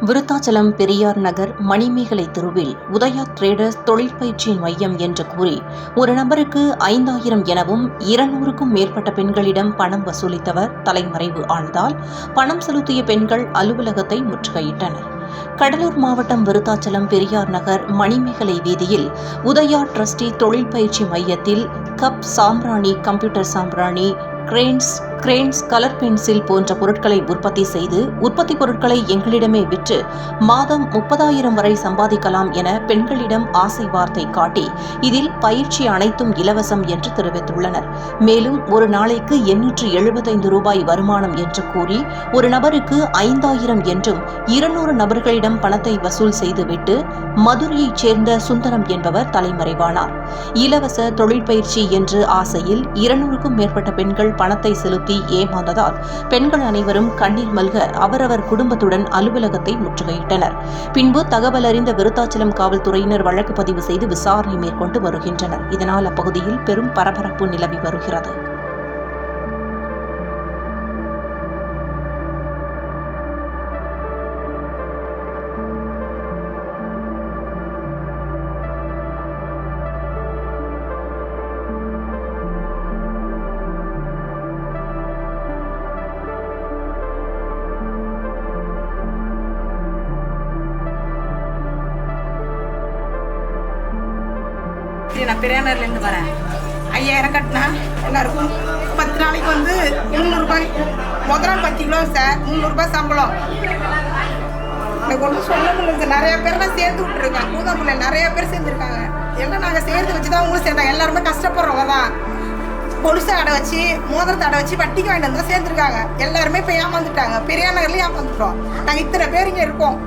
விருத்தாச்சலம் பெரியார் நகர் மணிமேகலை தெருவில் உதயா ட்ரேடர்ஸ் தொழிற்பயிற்சி மையம் என்று கூறி ஒரு நபருக்கு ஐந்தாயிரம் எனவும் இருநூறுக்கும் மேற்பட்ட பெண்களிடம் பணம் வசூலித்தவர் தலைமறைவு ஆனதால் பணம் செலுத்திய பெண்கள் அலுவலகத்தை முற்றுகையிட்டனர். கடலூர் மாவட்டம் விருத்தாச்சலம் பெரியார் நகர் மணிமேகலை வீதியில் உதயா ட்ரஸ்டி தொழிற்பயிற்சி மையத்தில் கப் சாம்பிராணி கம்ப்யூட்டர் சாம்ராணி கிரேன்ஸ் கிரேன்ஸ் கலர் பென்சில் போன்ற பொருட்களை உற்பத்தி செய்து உற்பத்தி பொருட்களை எங்களிடமே விற்று மாதம் முப்பதாயிரம் வரை சம்பாதிக்கலாம் என பெண்களிடம் ஆசை வார்த்தை காட்டி இதில் பயிற்சி அனைத்தும் இலவசம் என்று தெரிவித்துள்ளனர். மேலும் ஒரு நாளைக்கு எண்ணூற்று எழுபத்தைந்து ரூபாய் வருமானம் என்று கூறி ஒரு நபருக்கு ஐந்தாயிரம் என்றும் இருநூறு நபர்களிடம் பணத்தை வசூல் செய்துவிட்டு மதுரையைச் சேர்ந்த சுந்தரம் என்பவர் தலைமறைவானார். இலவச தொழிற்பயிற்சி என்று ஆசையில் இருநூறுக்கும் மேற்பட்ட பெண்கள் பணத்தை செலுத்தி ஏமாந்ததால் பெண்கள் அனைவரும் கண்ணீர் மல்க அவரவர் குடும்பத்துடன் அலுவலகத்தை முற்றுகையிட்டனர். பின்பு தகவல் அறிந்த விருத்தாச்சலம் காவல்துறையினர் வழக்கு பதிவு செய்து விசாரணை மேற்கொண்டு வருகின்றனர். இதனால் அப்பகுதியில் பெரும் பரபரப்பு நிலவி வருகிறது. சரி, வரேன். ஐயாயிரம் கட்டினா எல்லாருக்கும் பத்து நாளைக்கு வந்து முந்நூறுரூபாய் முதல் நாள் பத்து கிலோ சார் முந்நூறுபா சம்பளம். எனக்கு ஒன்றும் சொல்ல முடியல சார் நிறைய பேர் நான் சேர்த்து விட்டுருக்கேன் பூதம்புள்ள நிறைய பேர் சேர்ந்துருக்காங்க. எல்லாம் நாங்கள் சேர்த்து வச்சு தான் அவங்களும் சேர்ந்தோம் எல்லாருமே கஷ்டப்படுறவங்க தான். கொலுசு அடை வச்சு மோதிரத்தை அடை வச்சு வட்டிக்கு வாங்கிட்டு வந்து சேர்ந்துருக்காங்க. எல்லாருமே இப்போ ஏமாந்துட்டாங்க. பெரியார் நகர்லேயும் ஏமாந்துட்டோம். நாங்கள் இத்தனை பேர் இங்கே இருக்கோம்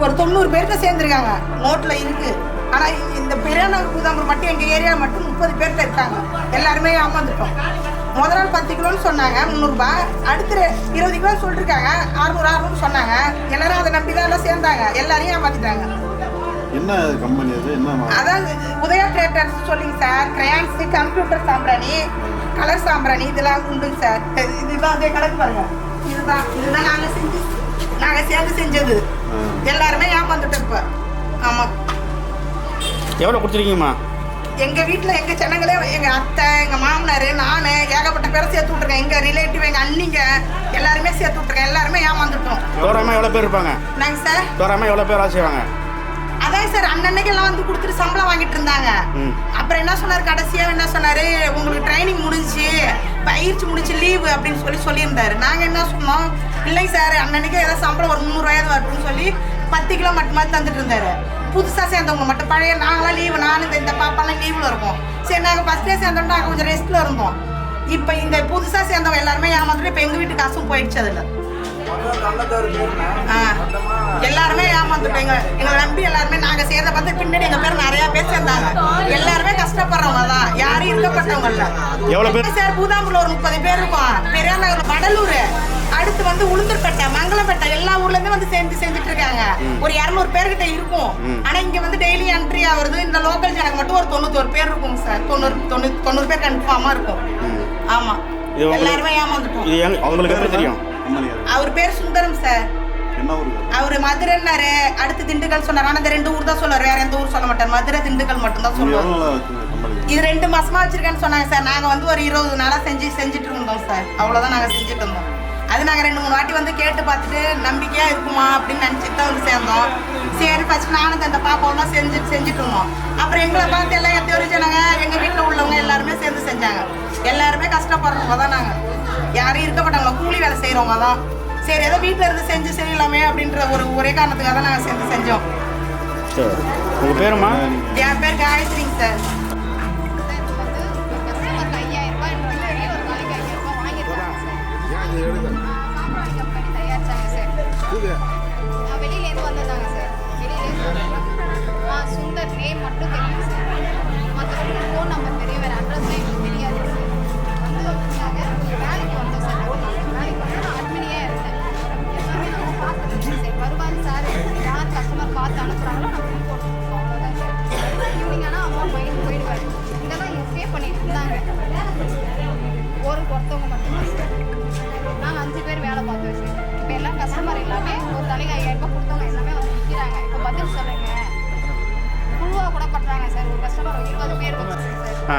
ஒரு- தொண்ணூறு பேருக்கு சேர்ந்துருக்காங்க. நோட்டில் இருக்குது ஆனால் இந்த பெரியாநகர் கூதாம்பரம் மட்டும் எங்கள் ஏரியா மட்டும் முப்பது பேர்கிட்ட இருக்காங்க. எல்லாருமே ஏமாந்துட்டோம் முதல் நாள் பத்து கிலோன்னு சொன்னாங்க முந்நூறுபா. அடுத்து இருபது கிலோ சொல்லிருக்காங்க அறுநூறு அறுநூறு சொன்னாங்க. எல்லாரும் அதை நம்பி தான் எல்லாம் சேர்ந்தாங்க. எல்லாரையும் ஏமாத்திட்டாங்க. என்ன கம்பெனி அது? என்ன அதான் உதயா ட்ரேடர்ஸ் சொல்லிங்க சார். கிரையான்ஸு கம்ப்யூட்டர் சாம்பிராணி கலர் சாம்பிராணி இதெல்லாம் உண்டுங்க சார். இது- இதுதான் அதே கணக்கு பாருங்க. இதுதான் இதுதான் நாங்கள் செஞ்சு நாங்கள் சேர்ந்து செஞ்சது. எல்லாருமே ஏமாந்துட்டோம் இப்போ. ஆமாம் எவ்வளோ கொடுத்துருக்கீங்கம்மா எங்கள் வீட்டில் எங்கள் ஜனங்களே எங்கள் அத்தை எங்கள் மாமனார் நான் ஏகப்பட்ட பேரை சேர்த்து விட்ருக்கேன் எங்கள் ரிலேட்டிவ் எங்கள் அண்ணிங்க எல்லாருமே சேர்த்து விட்ருக்கேன் எல்லாருமே ஏமாந்துட்டோம். தோராயமாக எவ்வளோ பேர் இருப்பாங்க? நாங்கள் சார்? தோராயமாக எவ்வளோ பேர் செய்வாங்க? அதான் சார் அன்னன்னைக்கு எல்லாம் வந்து கொடுத்துட்டு சம்பளம் வாங்கிட்டு இருந்தாங்க. அப்புறம் என்ன சொன்னார்? கடைசியா என்ன சொன்னாரு? உங்களுக்கு ட்ரைனிங் முடிஞ்சுச்சு பயிற்சி முடிச்சு லீவு அப்படின்னு சொல்லி சொல்லியிருந்தாரு. நாங்க என்ன சொன்னோம்? இல்லைங்க சார் அன்னன்னைக்கு ஏதாவது சம்பளம் ஒரு முந்நூறுவாயாவது வரட்டும்னு சொல்லி பத்து கிலோ மட்டும் மாதிரி தந்துட்டு இருந்தாரு. புதுசாக சேர்ந்தவங்க மட்டும். பழைய நாங்களாம் லீவு நானும் இந்த இந்த பாப்பாலாம் லீவில் இருக்கோம். சரி நாங்கள் ஃபஸ்ட்டே சேர்ந்தோம் நாங்கள் கொஞ்சம் ரெஸ்ட்டில் இருந்தோம். இப்போ இந்த புதுசாக சேர்ந்தவங்க எல்லாருமே ஏமாந்துட்டு இப்போ எங்கள் வீட்டு காசும் போயிடுச்சு அதில். எல்லாருமே ஏமாந்துட்டோம். எங்க எங்களை நம்பி எல்லாருமே நாங்க சேர்ந்த பார்த்து பின்னாடி எங்க பேர் நிறைய பேர் சேர்ந்தாங்க. எல்லாருமே கஷ்டப்படுறவங்க தான். யாரும் இருக்கப்பட்டவங்க இல்ல. எவ்வளோ பேர்? சார் பூதாம்பூர்ல ஒரு முப்பது பேர் இருக்கும். பெரியார் நகர் வடலூர். அடுத்து வந்து உளுந்தூர்பேட்டை ஊர்ல இருந்து வந்து சேர்ந்து செஞ்சுட்டு இருக்காங்க ஒரு இரநூறு பேர்கிட்ட இருக்கும். ஆனா இங்க வந்து டெய்லி என்ட்ரி ஆகுறது இந்த லோக்கல் ஜனங்க மட்டும் ஒரு தொண்ணூத்தோரு பேர் இருக்கும் சார் தொண்ணூறு தொண்ணூறு தொண்ணூறு பேர் கன்ஃபார்மா இருக்கும். ஆமா. எல்லாருமே ஏமாந்துட்டோம். அவங்களுக்கு எப்படி தெரியும்? அவர் பேர் சுந்தரம் சார்? அவர் மதுரைன்னாரு. அடுத்து திண்டுக்கல் சொன்னார். ஆனா இந்த ரெண்டு ஊர் தான் சொல்லுவார். வேற எந்த ஊர் சொல்ல மாட்டார். மதுரை திண்டுக்கல் மட்டும் தான் சொல்லுவார். இது ரெண்டு மாசமா வச்சிருக்கேன்னு சொன்னாங்க சார் நாங்க வந்து ஒரு இருபது நாளா செஞ்சு செஞ்சுட்டு இருந்தோம் சார் அவ்வளவுதான் நாங்க செஞ்சுட்டு இருந்தோம். அது நாங்க ரெண்டு மூணு வாட்டி வந்து கேட்டு பார்த்துட்டு நம்பிக்கையா இருக்குமா அப்படின்னு நினைச்சிட்டு தான் வந்து சேர்ந்தோம். சரி ஃபர்ஸ்ட் நானும் அந்த பாப்பாவும் தான் செஞ்சு செஞ்சுட்டு இருந்தோம். அப்புறம் எங்களை பார்த்து எல்லாம் எத்தி வரைச்சாங்க எங்க வீட்டுல உள்ளவங்க எல்லாருமே சேர்ந்து செஞ்சாங்க. எல்லாருமே கஷ்டப்படுறவங்க தான் நாங்க. யாரும் இருக்கப்பட்டவங்க கூலி வேலை செய்றவங்க தான். சரி ஏதோ வீட்டுல இருந்து செஞ்சு செய்யலாமே அப்படின்ற ஒரு ஒரே காரணத்துக்காக தான் நாங்க சேர்ந்து செஞ்சோம். உங்கள் பேருமா என் பேர் காயத்ரிங்க சார். ஐயாயிரம் ரூபாய் சொல்லி ஒரு நாளைக்கு ஐயாயிரம் ரூபாய் வாங்கியிருக்காங்க. சார் சார் நான் வெளியிலேருந்து வந்திருந்தாங்க சார். வெளியிலேருந்து ஆ சுந்தர் நேம் மட்டும் தெரியும் சார். மற்றபடி ஃபோன் நம்பர் தெரியும் அட்ரஸ்லாம் எனக்கு தெரியாது. சார் வந்து பதில் சொல்லுங்க. குழுவாக கூட பண்ணுறாங்க சார் ஒரு கஸ்டமர் இருபது பேர் ஆ.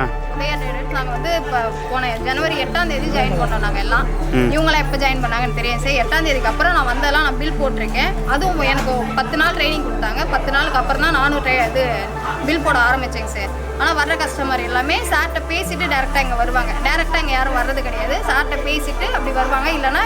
நாங்கள் வந்து இப்போ போன ஜனவரி எட்டாம் தேதி ஜாயின் பண்ணோம் நாங்கள் எல்லாம். இவங்களாம் எப்போ ஜாயின் பண்ணாங்கன்னு தெரியும் சார் எட்டாம் தேதிக்கு அப்புறம் நான் வந்தெல்லாம் நான் பில் போட்டிருக்கேன். அதுவும் எனக்கு பத்து நாள் ட்ரைனிங் கொடுத்தாங்க. பத்து நாளுக்கு அப்புறம் தான் நானும் இது பில் போட ஆரம்பிச்சேங்க சார் ஆனால் வர்ற கஸ்டமர் எல்லாமே சார்கிட்ட பேசிட்டு டேரெக்டாக இங்கே வருவாங்க. டேரெக்டாக இங்கே யாரும் வர்றது கிடையாது. சார்கிட்ட பேசிட்டு அப்படி வருவாங்க. இல்லைன்னா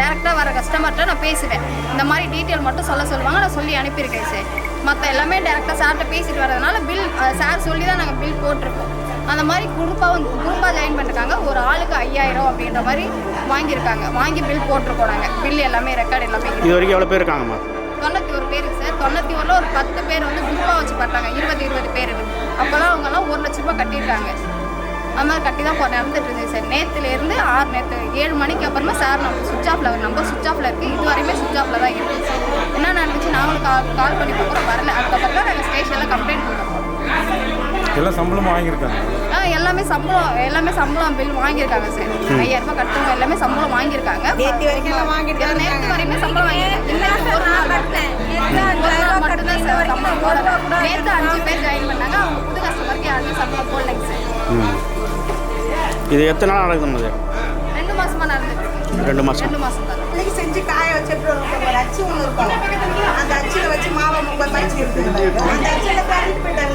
டேரெக்டாக வர கஸ்டமர்கிட்ட நான் பேசுவேன். இந்த மாதிரி டீட்டெயில் மட்டும் சொல்ல சொல்லுவாங்க நான் சொல்லி அனுப்பியிருக்கேன் சார் மற்ற எல்லாமே டேரெக்டாக சார்கிட்ட பேசிட்டு வரதுனால பில் சார் சொல்லி தான் நாங்கள் பில் போட்டிருக்கோம். அந்த மாதிரி குரூப்பாக வந்து குரூப்பாக ஜாயின் பண்ணிருக்காங்க. ஒரு ஆளுக்கு ஐயாயிரம் அப்படின்ற மாதிரி வாங்கியிருக்காங்க. வாங்கி பில் போட்டிருக்கோம் நாங்கள் பில் எல்லாமே ரெக்கார்டு எல்லாமே. இது வரைக்கும் எவ்வளோ பேர் இருக்காங்கம்மா? தொண்ணூற்றி ஒரு பேருக்கு சார் தொண்ணூற்றி ஒரில் ஒரு பத்து பேர் வந்து குரூப்பாக வச்சு பார்த்தாங்க இருபது இருபது பேர் அப்போ தான் அவங்கெல்லாம் ஒரு லட்ச ரூபாய் கட்டியிருக்காங்க. அது மாதிரி கட்டி தான் இப்போ நடந்துட்டு இருந்துச்சு சார் நேற்றுலேருந்து ஆறு நேற்று ஏழு மணிக்கு அப்புறமா சார் நம்ம சுவிச் ஆஃபில் நம்பர் சுவிச் ஆஃபில் இருக்குது இது வரையுமே சுவிச் ஆஃபில் தான் இருக்குது சார் என்ன நடந்துச்சு? நாங்களும் கால் கால் பண்ணி பார்க்குறோம். வரல. அதுக்கப்புறம் தான் நாங்கள் ஸ்டேஷனில் கம்ப்ளைண்ட் கொடுத்தோம் எல்லாம் சம்பளமாக வாங்கியிருக்காங்க. ஆ எல்லாமே சம்பளம் எல்லாமே சம்பளம் பில் வாங்கியிருக்காங்க சார். ஐயாயிரம் ரூபாய் கட்டுறவங்க எல்லாமே சம்பளம் வாங்கியிருக்காங்க. நேற்று வரைக்கும் வாங்கிட்டு நேற்று. வரையுமே சம்பளம் வாங்கியிருக்காங்க. இன்னைக்கு ஒரு நாள் மட்டும்தான் சார் சம்பளம் போடல. நேற்று அஞ்சு பேர் ஜாயின் பண்ணாங்க. அவங்க புது கஸ்டமருக்கு யாருமே சம்பளம் போடலைங்க சார். ம். இது எத்தனை நாள் நடக்குதும்மா இது ரெண்டு மாசமா நடந்துட்டு இருக்கு. ரெண்டு மாதம் ரெண்டு மாசம். தான் இன்னைக்கு செஞ்சு காய வச்சுட்டு ஒரு அச்சு ஒன்று இருக்கும். அந்த அச்சில் வச்சு மாவை முப்பது வச்சு இருக்கு அந்த அச்சில் கரண்ட் போயிட்டாங்க